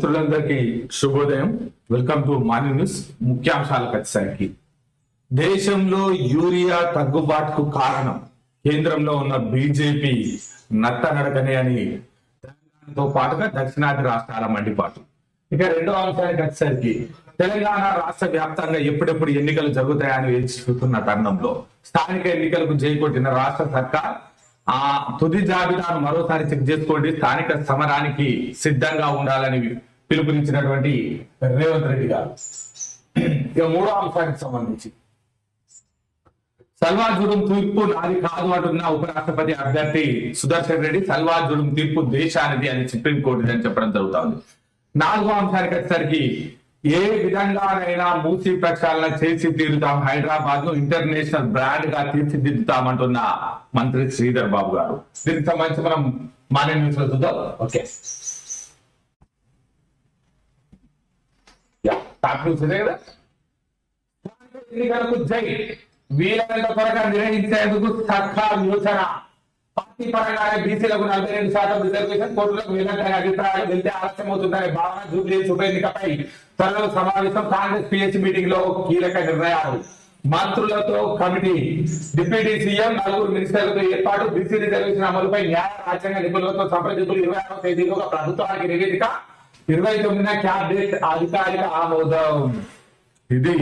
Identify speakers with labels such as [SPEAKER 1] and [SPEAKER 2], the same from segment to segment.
[SPEAKER 1] మిత్రులందరికీ శుభోదయం. Welcome to morning news ముఖ్యాంశాలకు వచ్చేసరికి దేశంలో యూరియా తగ్గుబాటుకు కారణం కేంద్రంలో ఉన్న బీజేపీ నత్త నడకనే అని తెలంగాణతో పాటుగా దక్షిణాది రాష్ట్రాల మండిపాటు. ఇక రెండో అంశానికి వచ్చేసరికి తెలంగాణ రాష్ట్ర వ్యాప్తంగా ఎప్పుడెప్పుడు ఎన్నికలు జరుగుతాయని వేచి చూస్తున్న తరుణంలో స్థానిక ఎన్నికలకు చేకొట్టిన రాష్ట్ర సర్కార్ ఆ తుది జాబితాను మరోసారి చెక్ చేసుకోండి. స్థానిక సమరానికి సిద్ధంగా ఉండాలని పిలుపునిచ్చినటువంటి రేవంత్ రెడ్డి గారు. ఇక మూడో అంశానికి సంబంధించి. సల్వాజుడం తీర్పు నాది కాదు అంటున్న ఉపరాష్ట్రపతి అభ్యర్థి సుదర్శన్ రెడ్డి సల్వాజుడం తీర్పు దేశానిది అని సుప్రీంకోర్టు అని చెప్పడం జరుగుతుంది. నాలుగో అంశానికి వచ్చేసరికి ఏ విధంగానైనా మూసి ప్రక్షాళన చేసి తీరుతాం హైదరాబాద్ను ఇంటర్నేషనల్ బ్రాండ్గా తీర్చిదిద్దుతామంటున్న మంత్రి శ్రీధర్ బాబు గారు. దీనికి సంబంధించి మనం మానే న్యూస్లో చూద్దాం. ఓకే యా, టాప్ న్యూస్ ఇదే కదా ఎన్నికలకు జై వీలైనంత త్వరగా నిర్వహించేందుకు సర్కార్ యోచన. పార్టీ పరంగానే బీసీలకు నలభై రెండు శాతం రిజర్వేషన్ కోర్టులకు వెళ్ళాలనే అభిప్రాయాలు వెళ్తే ఆలస్యం అవుతుందనే భావన జూబ్లీ ఉప ఎన్నికపై త్వరలో సమావేశం. కాంగ్రెస్ పిహెచ్ మీటింగ్లో కీలక నిర్ణయాలు. మంత్రులతో కమిటీ డిప్యూటీ సీఎం నలుగురు మినిస్టర్లతో ఏర్పాటు. బీసీ రిజర్వేషన్ అమలుపై న్యాయ రాజ్యాంగ నిపుణులతో సంప్రదింపులు. ఇరవై ఆరవ తేదీలోగా ప్రభుత్వానికి నివేదిక. ఇరవై తొమ్మిదిన క్యాబినెట్ అధికారిక ఆమోదం. ఇది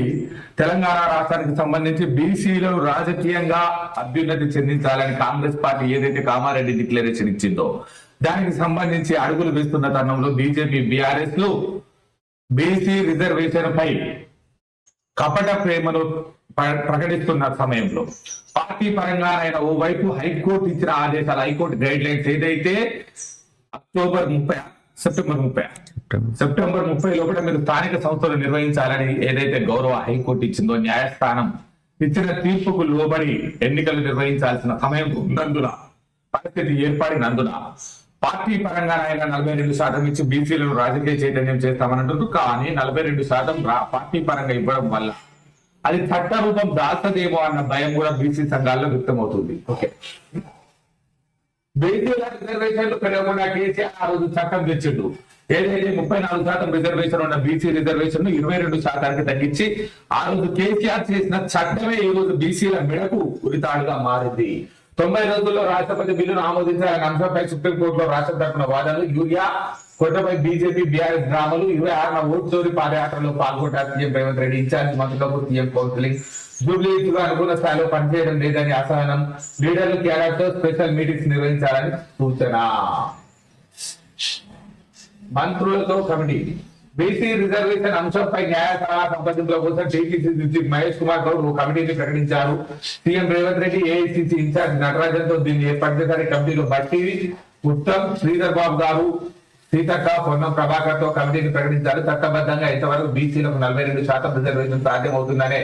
[SPEAKER 1] తెలంగాణ రాష్ట్రానికి సంబంధించి బీసీలు రాజకీయంగా అభ్యున్నతి చెందించాలని కాంగ్రెస్ పార్టీ ఏదైతే కామారెడ్డి డిక్లరేషన్ ఇచ్చిందో దానికి సంబంధించి అడుగులు వేస్తున్న తరుణంలో బీజేపీ బీఆర్ఎస్లు బీసీ రిజర్వేషన్ పై కపట ప్రేమను ప్ర- ప్రకటిస్తున్న సమయంలో పార్టీ పరంగానైనా ఓవైపు హైకోర్టు ఇచ్చిన ఆదేశాలు హైకోర్టు గైడ్ లైన్స్ ఏదైతే అక్టోబర్ ముప్పై సెప్టెంబర్ ముప్పై. సెప్టెంబర్. ముప్పై లోపల మీరు స్థానిక సంస్థలు నిర్వహించాలని ఏదైతే గౌరవ హైకోర్టు ఇచ్చిందో న్యాయస్థానం ఇచ్చిన తీర్పుకు లోబడి ఎన్నికలు నిర్వహించాల్సిన సమయం ఉన్నందున పరిస్థితి ఏర్పడినందున పార్టీ పరంగా ఆయన నలభై రెండు శాతం ఇచ్చి బీసీలను రాజకీయ చైతన్యం చేస్తామన్నట్టు కానీ నలభై రెండు శాతం రా- పార్టీ పరంగా ఇవ్వడం వల్ల అది చట్ట రూపం దాల్చదేమో అన్న భయం కూడా బీసీ సంఘాల్లో వ్యక్తమవుతుంది. ఓకే. బీసీల రిజర్వేషన్లు పెరగకుండా కేసీఆర్ ఆ రోజు చట్టం తెచ్చిండు. ఏదైతే ముప్పై నాలుగు శాతం రిజర్వేషన్ ఉన్న బీసీ రిజర్వేషన్ను ఇరవై రెండు శాతానికి తగ్గించి ఆ రోజు కేసీఆర్ చేసిన చట్టమే ఈ రోజు బీసీల మెడకు ఉరితాడుగా మారింది. తొంభై రోజుల్లో రాష్ట్రపతి బిల్లును ఆమోదించాలనే అంశంపై సుప్రీంకోర్టులో రాష్ట్ర తరపున వాదనలు. యూరియా కొట్టపై బీజేపీ బీఆర్ఎస్ డ్రామాలు ఇరవై ఆరున ఓటు చోరీ పాదయాత్రలో పాల్గొంటారు CM Revanth Reddy. In charge మంత్రులకు సీఎం కౌన్సిలింగ్ జూబ్లీ అనుకున్న స్థాయిలో పనిచేయడం లేదని అసహనం. లీడర్లు కేడర్ స్పెషల్ మీటింగ్స్ నిర్వహించాలని సూచన. మంత్రులతో కమిటీ. బీసీ రిజర్వేషన్ అంశంపై న్యాయ సలహా సంప్రదింపుల కోసం టీపీసీ చీఫ్ మహేష్ కుమార్ గౌడ్ ఓ కమిటీని ప్రకటించారు. CM Revanth Reddy AICC in charge నటరాజన్తో దీన్ని ఏర్పడిన కమిటీలో బట్టి ఉత్తమ్ శ్రీధర్ బాబు గారు సీతక్క పొన్నం ప్రభాకర్తో కమిటీని ప్రకటించారు. చట్టబద్ధంగా ఇంతవరకు బీసీలకు నలభై రెండు శాతం రిజర్వేషన్ సాధ్యమవుతుందనే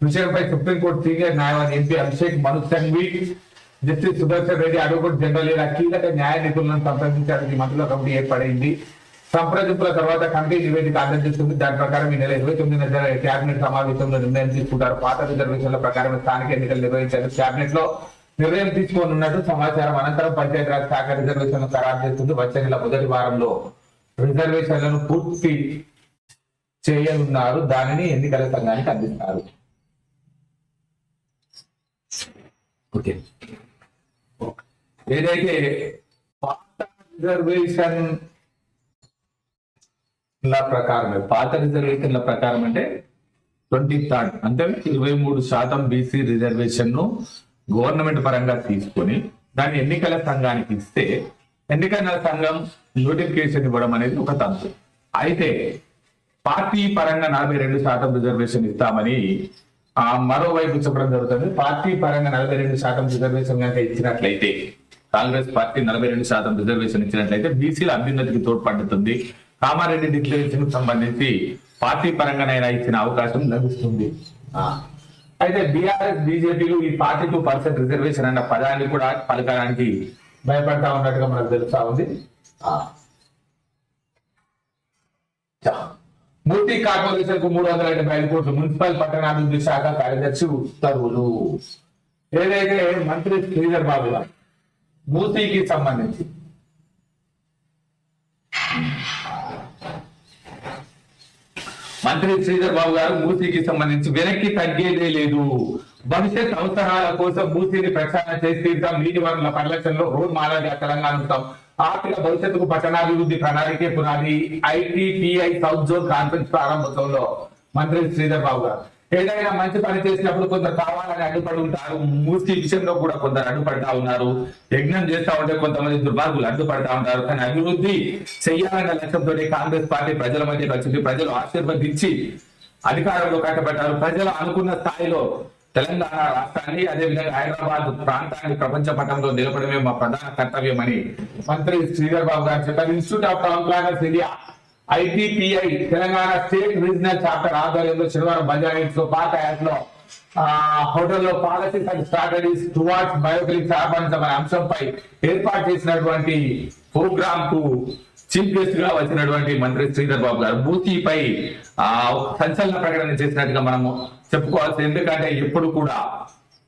[SPEAKER 1] విషయంపై సుప్రీంకోర్టు సీనియర్ న్యాయవాది MP Abhishek Manu Singhvi justice Sudarshan Reddy advocate general ఇలా కీలక న్యాయ నిపుణులను సంప్రదించడానికి ఈ మంత్రుల కమిటీ ఏర్పడింది. సంప్రదింపుల తర్వాత కమిటీ నివేదిక అందజేస్తుంది. దాని ప్రకారం ఈ నెల ఇరవై తొమ్మిది జరిగే కేబినెట్ సమావేశంలో నిర్ణయం తీసుకుంటారు. పాత రిజర్వేషన్ల ప్రకారం స్థానిక ఎన్నికలు నిర్వహించారు. కేబినెట్లో నిర్ణయం తీసుకోనున్నట్టు సమాచారం అనంతరం పంచాయతీరాజ్ శాఖ రిజర్వేషన్లు ఖరారు చేస్తుంది. వచ్చే నెల మొదటి వారంలో రిజర్వేషన్లను పూర్తి చేయనున్నారు. దానిని ఎన్నికల సంఘానికి అందిస్తారు. ఓకే. ఏదైతే పాత రిజర్వేషన్ ప్రకారమే పాత రిజర్వేషన్ల ప్రకారం అంటే ట్వంటీ థర్డ్ అంటే ఇరవై మూడు శాతం బీసీ రిజర్వేషన్ను గవర్నమెంట్ పరంగా తీసుకొని దాన్ని ఎన్నికల సంఘానికి ఇస్తే ఎన్నికల సంఘం నోటిఫికేషన్ ఇవ్వడం అనేది ఒక తంతు అయితే పార్టీ పరంగా నలభై రెండు శాతం రిజర్వేషన్ ఇస్తామని ఆ మరోవైపు చెప్పడం జరుగుతుంది. పార్టీ పరంగా నలభై రెండు శాతం రిజర్వేషన్ కనుక ఇచ్చినట్లయితే కాంగ్రెస్ పార్టీ నలభై రెండు శాతం రిజర్వేషన్ ఇచ్చినట్లయితే బీసీల అభ్యున్నతికి తోడ్పడుతుంది. కామారెడ్డి డిక్లరేషన్కు సంబంధించి పార్టీ పరంగానైనా ఇచ్చిన అవకాశం లభిస్తుంది. ఆ. అయితే బీఆర్ఎస్ బీజేపీలు ఈ పార్టీ టూ పర్సెంట్ రిజర్వేషన్ అన్న పదాన్ని కూడా పలకడానికి భయపడతా ఉన్నట్టుగా మనకు తెలుస్తా ఉంది ఆ. చా. మూర్తి కార్పొరేషన్కు మూడు వందల డెబ్బై ఐదు కోట్లు. మున్సిపల్ పట్టణాభివృద్ధి శాఖ కార్యదర్శి ఉత్తర్వులు. ఏదైతే మంత్రి శ్రీధర్ బాబు గారు మూర్తికి సంబంధించి. మంత్రి శ్రీధర్ బాబు గారు మూర్తికి సంబంధించి వెనక్కి తగ్గేదే లేదు. భవిష్యత్ అవసరాల కోసం మూర్తిని ప్రక్షాళన చేసి తీరుతాం. నీటి వనరుల పరిరక్షణలో రోడ్ మాదిరిగా తెలంగాణ ఆర్థిక భవిష్యత్తుకు పట్టణాభివృద్ధి ప్రణాళికే పునాది ఐటీపీఐ సౌత్ జోన్ కాన్ఫరెన్స్ ప్రారంభోత్సవంలో మంత్రి శ్రీధర్ బాబు గారు. ఏదైనా మంచి పని చేసినప్పుడు కొందరు కావాలని అడ్డుపడి ఉంటారు. మూర్తి విషయంలో కూడా కొందరు అడ్డుపడతా ఉన్నారు. యజ్ఞం చేస్తా ఉంటే కొంతమంది దుర్మార్గులు అడ్డుపడతా ఉంటారు. కానీ అభివృద్ధి చెయ్యాలన్న లక్ష్యంతో కాంగ్రెస్ పార్టీ ప్రజల మధ్యకి వచ్చింది. ప్రజలు ఆశీర్వదించి అధికారంలో కట్టబడ్డారు. ప్రజలు అనుకున్న స్థాయిలో తెలంగాణ రాష్ట్రాన్ని అదేవిధంగా హైదరాబాద్ ప్రాంతాన్ని ప్రపంచ పటంలో నిలపడమే మా ప్రధాన కర్తవ్యమని మంత్రి శ్రీధర్ బాబు గారు చెప్పారు. Institute of town planners India ITPI Telangana state regional chapter ఆధ్వర్యంలో శనివారం బంజారా పాత యాప్లో హోటల్లో పాలసీస్ అండ్ స్ట్రాటజీస్ టువార్డ్స్ బయోక్లిక్స్ ఆహ్వానించమనే అంశంపై ఏర్పాటు చేసినటువంటి ప్రోగ్రామ్కు చీఫ్ గెస్ట్గా వచ్చినటువంటి మంత్రి శ్రీధర్ బాబు గారు బూతీపై ఆ సంచలన ప్రకటన చేసినట్టుగా మనము చెప్పుకోవాల్సి ఎందుకంటే ఎప్పుడు కూడా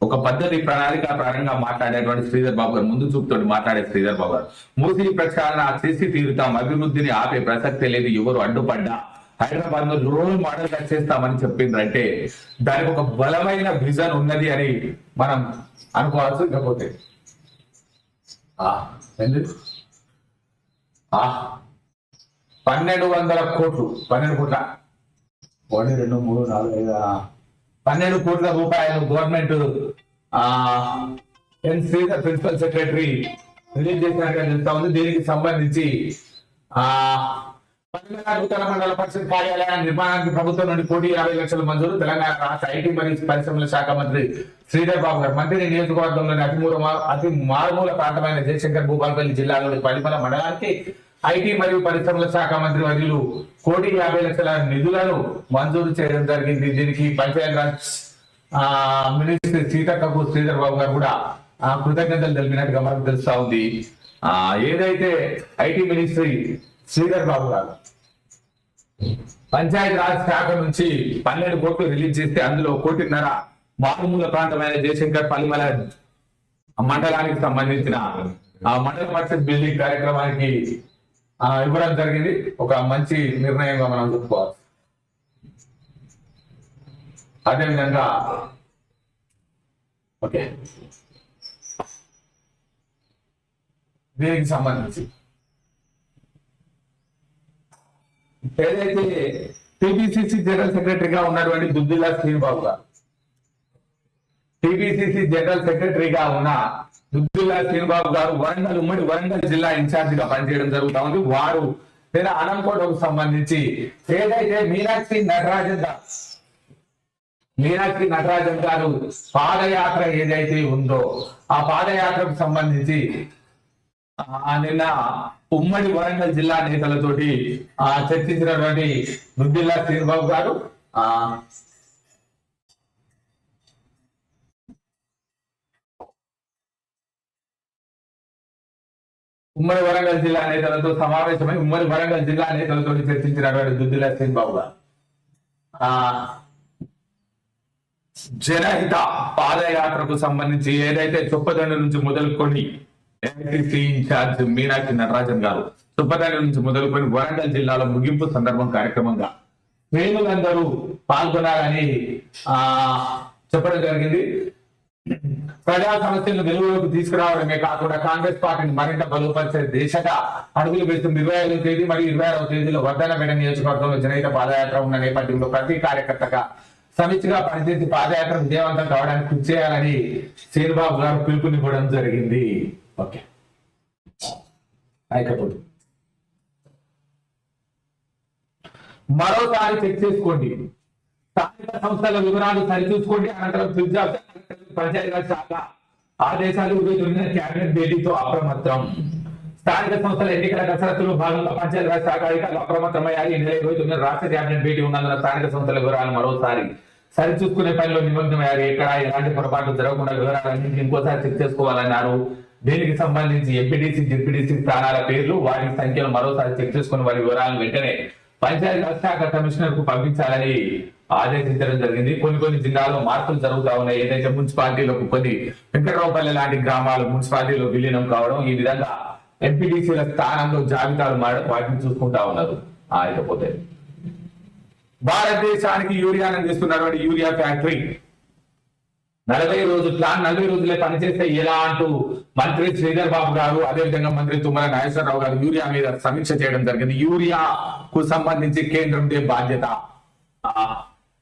[SPEAKER 1] ఒక పద్ధతి ప్రణాళిక ప్రారంభంగా మాట్లాడేటువంటి శ్రీధర్ బాబు గారు ముందు చూపుతో మాట్లాడే శ్రీధర్ బాబు గారు మూసీ ప్రక్షాళన చేసి తీరుతాం అభివృద్ధిని ఆపే ప్రసక్తే లేదు ఎవరు అడ్డుపడ్డా హైదరాబాద్లో రోల్ మోడల్గా చేస్తామని చెప్పిందంటే దానికి ఒక బలమైన విజన్ ఉన్నది అని మనం అనుకోవాల్సి ఇకపోతే ఆ, పన్నెండు వందల కోట్లు పన్నెండు కోట్ల. ఒకటి రెండు మూడు నాలుగు ఐదు పన్నెండు కోట్ల రూపాయలు గవర్నమెంట్ ఆ ఎన్ ప్రిన్సిపల్ సెక్రటరీ రిలీజ్ చేసినట్టుగా తెలుస్తా ఉంది. దీనికి సంబంధించి ఆ తెలంగాణ నూతన మండల పరిషత్ కార్యాలయ నిర్మాణానికి ప్రభుత్వం నుండి కోటి యాభై లక్షలు మంజూరు తెలంగాణ రాష్ట్ర ఐటీ మరియు పరిశ్రమల శాఖ మంత్రి శ్రీధర్ బాబు గారు. మంత్రి నియోజకవర్గంలోని అతి మూల అతి మారుమూల ప్రాంతమైన జయశంకర్ భూపాలపల్లి జిల్లాలోని పలిమల మండలానికి ఐటీ మరియు పరిశ్రమల శాఖ మంత్రి వర్యులు కోటి యాభై లక్షల నిధులను మంజూరు చేయడం జరిగింది. దీనికి పంచాయత్ రాజ్ మినిస్టర్ సీతక్కకు శ్రీధర్ బాబు గారు కూడా కృతజ్ఞతలు తెలిపినట్టుగా మనకు తెలుస్తా ఉంది. ఏదైతే ఐటీ మినిస్ట్రీ శ్రీధర్ బాబు గారు పంచాయతీ రాజ్ శాఖ నుంచి పన్నెండు కోట్లు రిలీజ్ చేస్తే అందులో కోటిన్నర మారుమూల ప్రాంతమైన జయశంకర్ పల్లిమల మండలానికి సంబంధించిన ఆ మండల పరిషత్ బిల్డింగ్ కార్యక్రమానికి ఆ, ఇవ్వడం జరిగింది. ఒక మంచి నిర్ణయంగా మనం చెప్పుకోవాలి. అదేవిధంగా ఓకే. దీనికి సంబంధించి ఏదైతే టిబిసిసి జనరల్ సెక్రటరీగా ఉన్నటువంటి దుద్దిలా శ్రీనిబాబు గారు టిబిసిసి జనరల్ సెక్రటరీగా ఉన్న దుద్దిలా శ్రీనిబాబు గారు వరంగల్ ఉమ్మడి వరంగల్ జిల్లా ఇన్ఛార్జ్గా పనిచేయడం జరుగుతా ఉంది. వారు లేదా అనంకోటకు సంబంధించి ఏదైతే మీనాక్షి నటరాజన్ గారు మీనాక్షి నటరాజన్ గారు పాదయాత్ర ఏదైతే ఉందో ఆ పాదయాత్రకు సంబంధించి నిన్న ఉమ్మడి వరంగల్ జిల్లా నేతలతోటి ఆ చర్చించినటువంటి నుద్దిల్లా శ్రీనిబాబు గారు ఆ ఉమ్మడి వరంగల్ జిల్లా నేతలతో సమావేశమై ఉమ్మడి వరంగల్ జిల్లా నేతలతో చర్చించినటువంటి దుద్దిల శ్రీనిబాబు గారు. ఆ జనహిత పాదయాత్రకు సంబంధించి ఏదైతే చొప్పదండి నుంచి మొదలుకొని ఇన్ఛార్జ్ మీనాక్షి నటరాజన్ గారు. చొప్పదండి నుంచి మొదలుకొని వరంగల్ జిల్లాలో ముగింపు సందర్భం కార్యక్రమంగా. ప్రేములందరూ పాల్గొనాలని ఆ చెప్పడం జరిగింది. ప్రజా సమస్యలను వెలుగులోకి తీసుకురావడమే కాకుండా కాంగ్రెస్ పార్టీని మరింత బలోపరిచే దిశగా అడుగులు వేస్తుంది ఇరవై ఐదవ తేదీ మరియు ఇరవై ఆరవ తేదీలో వర్ధనపేట నియోజకవర్గంలో జనహిత పాదయాత్ర ఉన్న నేపథ్యంలో ప్రతి కార్యకర్తగా సమిష్టిగా పనిచేసి పాదయాత్ర విజయవంతం కావడానికి కృషి చేయాలని శ్రీనిబాబు గారు పిలుపునివ్వడం జరిగింది. ఓకే. అయిపోతుంది మరోసారి చెక్ చేసుకోండి. స్థానిక సంస్థల వివరాలు సరిచూసుకోండి. అనంతరం ఫిర్జాబ్ పంచాయతీరాజ్ శాఖ ఆదేశాలు ఇరవై తొమ్మిదిన కేబినెట్ భేటీతో అప్రమత్తం. స్థానిక సంస్థల ఎన్నికల కసరత్తులో భాగంగా పంచాయతీరాజ్ శాఖ అధికారులు అప్రమత్తమయ్యాయి ఈ నెల ఇరవై తొమ్మిది రాష్ట్ర కేబినెట్ భేటీ ఉన్నందున స్థానిక సంస్థల వివరాలు మరోసారి సరిచూసుకునే పనిలో నిమగ్నమయ్యారు. ఎక్కడ ఎలాంటి పొరపాట్లు జరగకుండా వివరాలన్నింటినీ ఇంకోసారి చెక్ చేసుకోవాలన్నారు. దీనికి సంబంధించి ఎంపీడీసీ జెడ్పీడీసీ స్థానాల పేర్లు వాటి సంఖ్యలు మరోసారి చెక్ చేసుకుని వారి వివరాలను వెంటనే పంచాయతీ శాఖ కమిషనర్కు పంపించాలని ఆదేశించడం జరిగింది. కొన్ని కొన్ని జిల్లాల్లో మార్పులు జరుగుతా ఉన్నాయి. ఏదైతే మున్సిపాలిటీలకు కొన్ని వెంకటరావుపల్లి లాంటి గ్రామాలు మున్సిపాలిటీలో విలీనం కావడం ఈ విధంగా ఎంపీడీసీల స్థానంలో జాబితాలు మారడం వాటిని చూసుకుంటా ఉన్నారు. ఆ, భారతదేశానికి యూరియాను అందిస్తున్నటువంటి యూరియా ఫ్యాక్టరీ నలభై రోజు ప్లాన్ నలభై రోజులే పనిచేస్తే ఎలా అంటూ మంత్రి శ్రీధర్ బాబు గారు అదేవిధంగా మంత్రి తుమ్మల నాగేశ్వరరావు గారు యూరియా మీద సమీక్ష చేయడం జరిగింది. యూరియాకు సంబంధించి కేంద్రం బాధ్యత.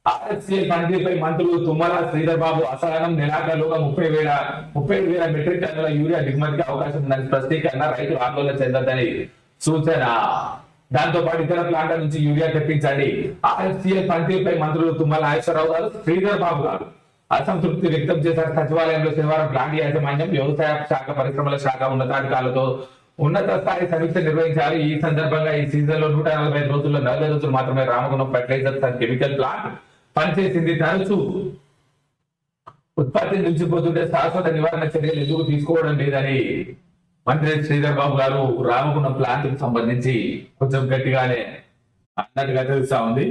[SPEAKER 1] ఆర్ఎస్సీ పనితీరుపై మంత్రులు తుమ్మల శ్రీధర్ బాబు అసహనం నెలాఖరులోగా ముప్పై వేల ముప్పై వేల మెట్రిక్ టన్నుల యూరియా దిగుమతికి అవకాశం ఉందని స్పష్టీకరణ రైతులు ఆందోళన చెందొద్దని సూచన. దాంతో పాటు ఇతర ప్లాంట్ల నుంచి యూరియా తెప్పించండి. ఆర్ఎస్సీఎల్ పనితీరుపై మంత్రులు తుమ్మల నాగేశ్వరరావు గారు శ్రీధర్ బాబు గారు. అసంతృప్తి వ్యక్తం చేశారు. సచివాలయంలో శనివారం ప్లాంట్ యాజమాన్యం వ్యవసాయ శాఖ పరిశ్రమల శాఖ ఉన్నతాధికారులతో ఉన్నత స్థాయి సమీక్ష నిర్వహించారు ఈ సందర్భంగా ఈ సీజన్లో నూట నలభై ఐదు రోజుల్లో నలభై రోజులు మాత్రమే Ramagundam fertilizers and chemical plant పనిచేసింది. తరచు ఉత్పత్తి నిలిచిపోతుంటే శాశ్వత నివారణ చర్యలు ఎందుకు తీసుకోవడం లేదని మంత్రి శ్రీధర్ బాబు గారు రామగుండం ప్లాంట్కు సంబంధించి కొంచెం గట్టిగానే అన్నట్టుగా తెలుస్తా ఉంది.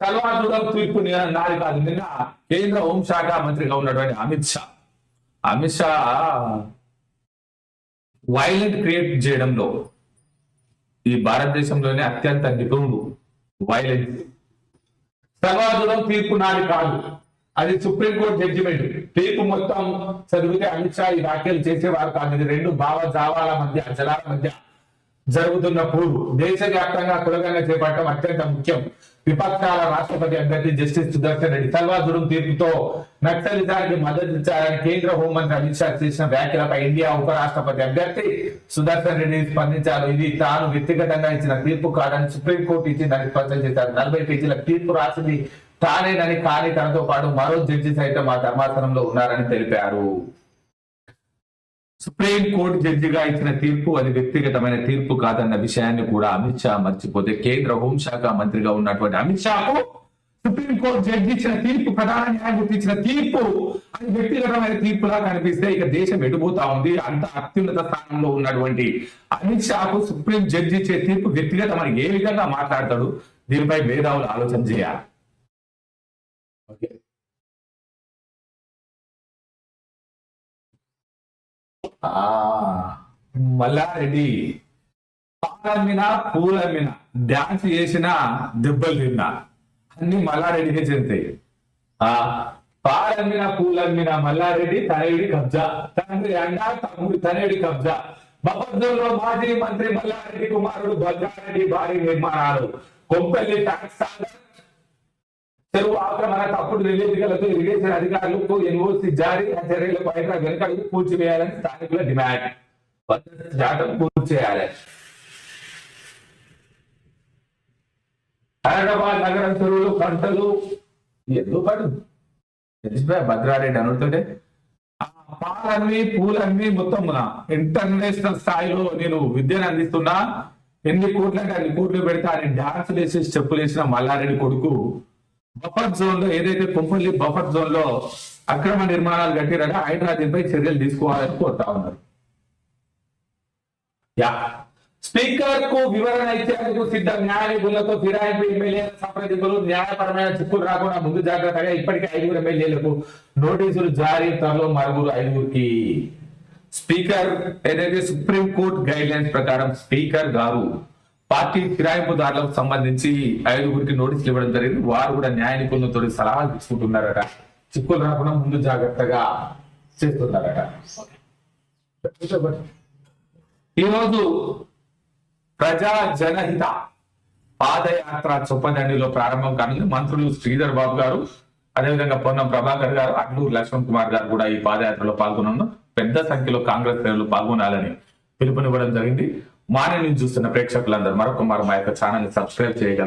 [SPEAKER 1] సర్వాధుడం తీర్పు నాది కాదు. నిన్న కేంద్ర హోంశాఖ మంత్రిగా ఉన్నటువంటి అమిత్ షా. అమిత్ షా వైలెంట్ క్రియేట్ చేయడంలో ఈ భారతదేశంలోనే అత్యంత నిపుణుడు వైలెంట్. సర్వాధురం తీర్పు నాది కాదు. అది సుప్రీంకోర్టు జడ్జిమెంట్. తీర్పు మొత్తం చదివితే అమిత్ షా ఈ వ్యాఖ్యలు చేసేవారు కాదు. ఇది రెండు భావజావాల మధ్య జలాల మధ్య జరుగుతున్న పూర్వు దేశవ్యాప్తంగా కులగంగా చేపట్టడం అత్యంత ముఖ్యం. విపక్షాల రాష్ట్రపతి అభ్యర్థి జస్టిస్ సుదర్శన్ రెడ్డి సల్వాదురం తీర్పుతో నక్సలిజానికి మద్దతు ఇచ్చారని కేంద్ర హోంమంత్రి అమిత్ షా చేసిన వ్యాఖ్యలపై ఇండియా ఉపరాష్ట్రపతి అభ్యర్థి సుదర్శన్ రెడ్డి స్పందించారు. ఇది తాను వ్యక్తిగతంగా ఇచ్చిన తీర్పు కాదని సుప్రీంకోర్టు ఇచ్చిందని స్పష్టం చేశారు. నలభై పేజీల తీర్పు రాసింది తానేనని కానీ తనతో పాటు మరో జడ్జి సైతం ఆ ధర్మాసనంలో ఉన్నారని తెలిపారు. సుప్రీం కోర్టు జడ్జిగా ఇచ్చిన తీర్పు అది వ్యక్తిగతమైన తీర్పు కాదన్న విషయాన్ని కూడా అమిత్ షా మర్చిపోతే కేంద్ర హోంశాఖ మంత్రిగా ఉన్నటువంటి అమిత్ షాకు సుప్రీం కోర్టు జడ్జి ఇచ్చిన తీర్పు ప్రధాన న్యాయమూర్తి ఇచ్చిన తీర్పు అది వ్యక్తిగతమైన తీర్పులా కనిపిస్తే ఇక దేశం ఎటుపోతా ఉంది? అంత అత్యున్నత స్థానంలో ఉన్నటువంటి అమిత్ షాకు సుప్రీం జడ్జి ఇచ్చే తీర్పు వ్యక్తిగత మనకి ఏ విధంగా మాట్లాడతాడు? దీనిపై మేధావులు ఆలోచన చేయాలి. ఓకే. మల్లారెడ్డి పాలమ్మిన పూలమ్మిన డాన్స్ చేసిన దెబ్బలు తిన్నా. అన్ని మల్లారెడ్డికే చెందుతాయి. ఆ పాలమ్మిన పూలమ్మిన మల్లారెడ్డి తనయుడి కబ్జా. తండ్రి అండ తమ్ముడి తనయుడి కబ్జా. బఫర్జంలో మాజీ మంత్రి మల్లారెడ్డి కుమారుడు భద్రారెడ్డి భారీ నిర్మాణాలు. కొంపల్లి ట్యాక్స్ చెరువు ఆక్రమణ తప్పుడు నివేదికలతో ఇరిగేషన్ అధికారులకు ఎన్ఓసి జారీ చర్యలు చర్యలకు పైన వెనుకడుగు పూర్తి చేయాలని స్థానికుల డిమాండ్. శాతం పూర్తి చేయాలి. హైదరాబాద్ నగరం చెరువులు పంటలు ఎందుకు పడు తెలిసిపోయా భద్రారెడ్డి అనుకుంటుంటే ఆ పాలన్నీ పూలన్నీ మొత్తం ఇంటర్నేషనల్ స్థాయిలో నేను విద్యను అందిస్తున్నా. ఎన్ని కోట్లంటే అన్ని కోట్లు పెడతా అని డాన్స్ వేసి చెప్పులు వేసిన మల్లారెడ్డి కొడుకు బఫర్ జోన్లో ఏదైతే కుంపల్లి బఫర్ జోన్లో అక్రమ నిర్మాణాలు కట్టిరగా హైదరాబాద్పై చర్యలు తీసుకోవాలని కోరుతా ఉన్నారు. యా. స్పీకర్కు వివరణ ఇచ్చేందుకు సిద్ధ న్యాయనిధులతో ఫిరాయింపు ఎమ్మెల్యే సంప్రదింపులు న్యాయపరమైన చిక్కులు రాకుండా ముందు జాగ్రత్తగా ఇప్పటికే ఐదుగురు ఎమ్మెల్యేలకు నోటీసులు జారీ త్వరలో మరుగురు ఐదుగురికి. స్పీకర్ ఏదైతే సుప్రీం కోర్టు గైడ్ లైన్స్ ప్రకారం స్పీకర్ గారు పార్టీ ఫిరాయింపుదారులకు సంబంధించి ఐదుగురికి నోటీసులు ఇవ్వడం జరిగింది. వారు కూడా న్యాయ నిపుణులతో సలహాలు తీసుకుంటున్నారట. చిక్కులు రాకుండా ముందు జాగ్రత్తగా చేస్తున్నారట. ఈరోజు ప్రజా జనహిత పాదయాత్ర చొప్పదండిలో ప్రారంభం కానుంది. మంత్రులు శ్రీధర్ బాబు గారు అదేవిధంగా పొన్నం ప్రభాకర్ గారు అడ్లూరు లక్ష్మణ్ కుమార్ గారు కూడా ఈ పాదయాత్రలో పాల్గొన్నారు పెద్ద సంఖ్యలో కాంగ్రెస్ నేతలు పాల్గొనాలని పిలుపునివ్వడం జరిగింది. మార్నింగ్ నుంచి చూస్తున్న ప్రేక్షకులందరూ మరొక మరో మా యొక్క ఛానల్ని సబ్స్క్రైబ్ చేయగలరు?